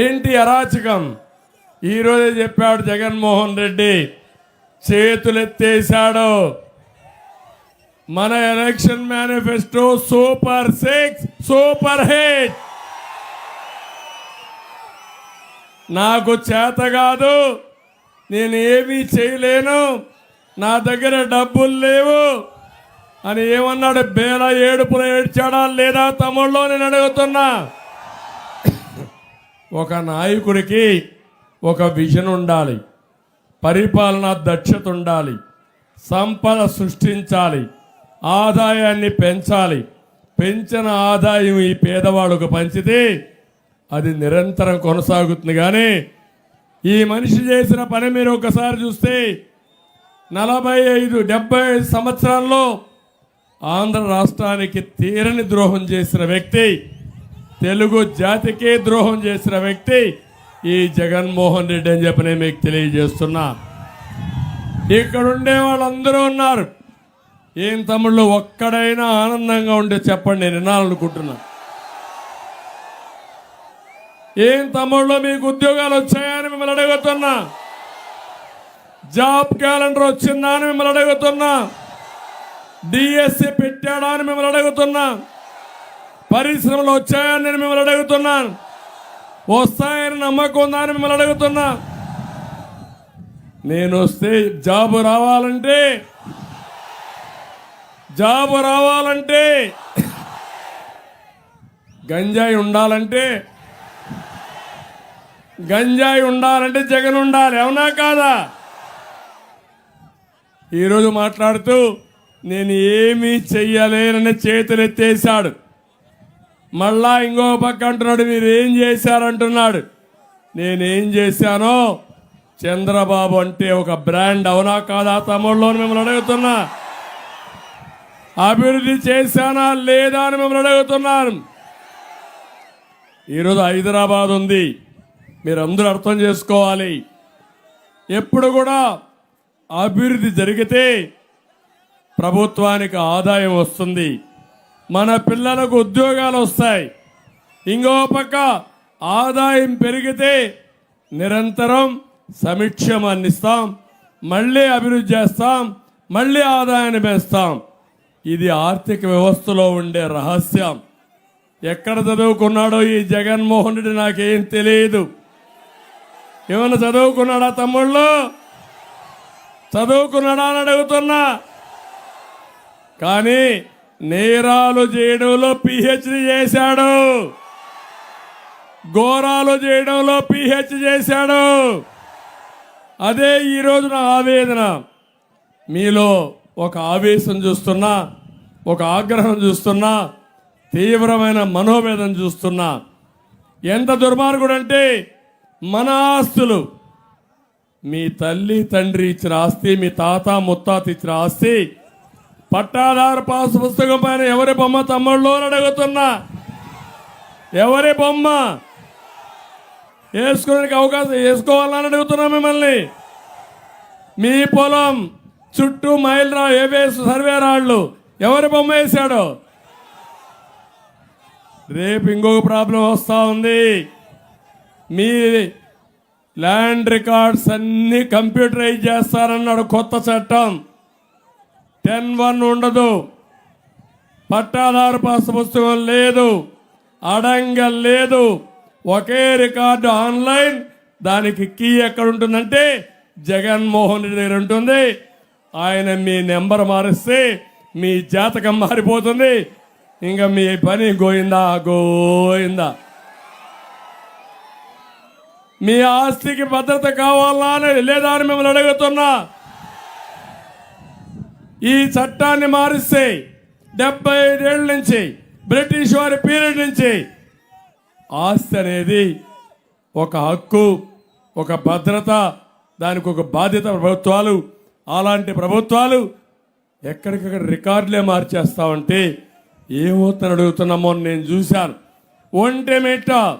ఏంటి అరాచకం? ఈరోజే చెప్పాడు జగన్మోహన్ రెడ్డి చేతులెత్తేశాడు. మన election manifesto super six super hit. నాకు చేత కాదు నేను ఏమీ చేయలేను నా దగ్గర డబ్బులు లేవు అని ఏమన్నాడు? బేల ఏడుపులు ఏడ్చాడా లేదా తమ్ముళ్ళు నేను అడుగుతున్నా. ఒక నాయకుడికి ఒక విజన్ ఉండాలి. పరిపాలన దక్షత ఉండాలి. సంపద సృష్టించాలి. ఆదాయాన్ని పెంచాలి. పెంచిన ఆదాయం ఈ పేదవాళ్ళకు పంచితే అది నిరంతరం కొనసాగుతుంది. కానీ ఈ మనిషి చేసిన పని మీరు ఒకసారి చూస్తే నలభై ఐదు డెబ్బై ఐదు సంవత్సరాల్లో ఆంధ్ర రాష్ట్రానికి తీరని ద్రోహం చేసిన వ్యక్తి తెలుగు జాతికే ద్రోహం చేసిన వ్యక్తి ఈ జగన్మోహన్ రెడ్డి అని చెప్పి నేను మీకు తెలియజేస్తున్నా. ఇక్కడ ఉండే వాళ్ళందరూ ఉన్నారు. ఏం తమ్ముళ్ళు ఒక్కడైనా ఆనందంగా ఉంటే చెప్పండి నేను వినాలనుకుంటున్నా. ఏం తమ్ముళ్ళు మీకు ఉద్యోగాలు వచ్చాయని మిమ్మల్ని అడుగుతున్నా. జాబ్ క్యాలెండర్ వచ్చిందా అని మిమ్మల్ని అడుగుతున్నా. డిఎస్సి పెట్టాడా అని మిమ్మల్ని అడుగుతున్నా. పరిశ్రమలు వచ్చాయని నేను మిమ్మల్ని అడుగుతున్నాను. వస్తాయని నమ్మకం ఉందా అని మిమ్మల్ని అడుగుతున్నా. నేను వస్తే జాబు రావాలంటే జాబు రావాలంటే గంజాయి ఉండాలంటే గంజాయి ఉండాలంటే జగన్ ఉండాలి అవునా కాదా? ఈరోజు మాట్లాడుతూ నేను ఏమీ చెయ్యలేనని చేతులు ఎత్తేసాడు మళ్ళా ఇంకో పక్క అంటున్నాడు మీరు ఏం చేశారంటున్నాడు? నేనేం చేశానో చంద్రబాబు అంటే ఒక బ్రాండ్ అవునా కాదా తమ్ముళ్ళు మిమ్మల్ని అడుగుతున్నా. అభివృద్ధి చేశానా లేదా అని మిమ్మల్ని అడుగుతున్నాను ఈరోజు హైదరాబాద్ ఉంది. మీరందరూ అర్థం చేసుకోవాలి. ఎప్పుడు కూడా అభివృద్ధి జరిగితే ప్రభుత్వానికి ఆదాయం వస్తుంది. మన పిల్లలకు ఉద్యోగాలు వస్తాయి. ఇంకో పక్క ఆదాయం పెరిగితే నిరంతరం సమీక్షం అందిస్తాం మళ్ళీ అభివృద్ధి చేస్తాం మళ్ళీ ఆదాయాన్ని పెంచుతాం. ఇది ఆర్థిక వ్యవస్థలో ఉండే రహస్యం. ఎక్కడ చదువుకున్నాడో ఈ జగన్మోహన్ రెడ్డి నాకేం తెలియదు ఏమైనా చదువుకున్నాడా తమ్ముళ్ళు? చదువుకున్నాడా అని అడుగుతున్నా. కానీ నేరాలు చేయడంలో పిహెచ్డి చేశాడు. ఘోరాలు చేయడంలో పిహెచ్ చేశాడు. అదే ఈరోజు నా ఆవేదన. మీలో ఒక ఆవేశం చూస్తున్నా ఒక ఆగ్రహం చూస్తున్నా తీవ్రమైన మనోవేదన చూస్తున్నా. ఎంత దుర్మార్గుడు అంటే మన ఆస్తులు. మీ తల్లి తండ్రి ఇచ్చిన ఆస్తి మీ తాత ముత్తాత ఇచ్చిన ఆస్తి పట్టాదారు పాస్ పుస్తకం పైన ఎవరి బొమ్మ తమ్ముళ్ళు అడుగుతున్నా? ఎవరి బొమ్మ? వేసుకోవడానికి అవకాశం వేసుకోవాలని అడుగుతున్నా మిమ్మల్ని. మీ పొలం చుట్టూ మైల్ ఏబేస్ సర్వే రాళ్ళు. ఎవరి బొమ్మ వేశాడు? రేపు ఇంకొక ప్రాబ్లం వస్తూ ఉంది. మీ ల్యాండ్ రికార్డ్స్ అన్నీ కంప్యూటరైజ్ చేస్తారన్నాడు కొత్త చట్టం. టెన్ వన్ ఉండదు. పట్టాదారు పాస్ పుస్తకం లేదు. అడంగల్ లేదు. ఒకే రికార్డు ఆన్లైన్. దానికి కీ ఎక్కడ ఉంటుందంటే జగన్మోహన్ రెడ్డి దగ్గర ఉంటుంది. ఆయన మీ నెంబర్ మారిస్తే మీ జాతకం మారిపోతుంది. ఇంకా మీ పని గోయిందా? గోయిందా. మీ ఆస్తికి భద్రత కావాలా అని లేదా అని మిమ్మల్ని అడుగుతున్నా. ఈ చట్టాన్ని మారిస్తే డెబ్బై ఐదేళ్ళ నుంచి బ్రిటిష్ వారి పీరియడ్ నుంచి ఆస్తి అనేది ఒక హక్కు ఒక భద్రత దానికి ఒక బాధ్యత ప్రభుత్వాలు అలాంటి ప్రభుత్వాలు ఎక్కడికక్కడ రికార్డులే మార్చేస్తామంటే ఏమవుతాను అడుగుతున్నామో నేను చూశాను. ఒంటే మెట్ట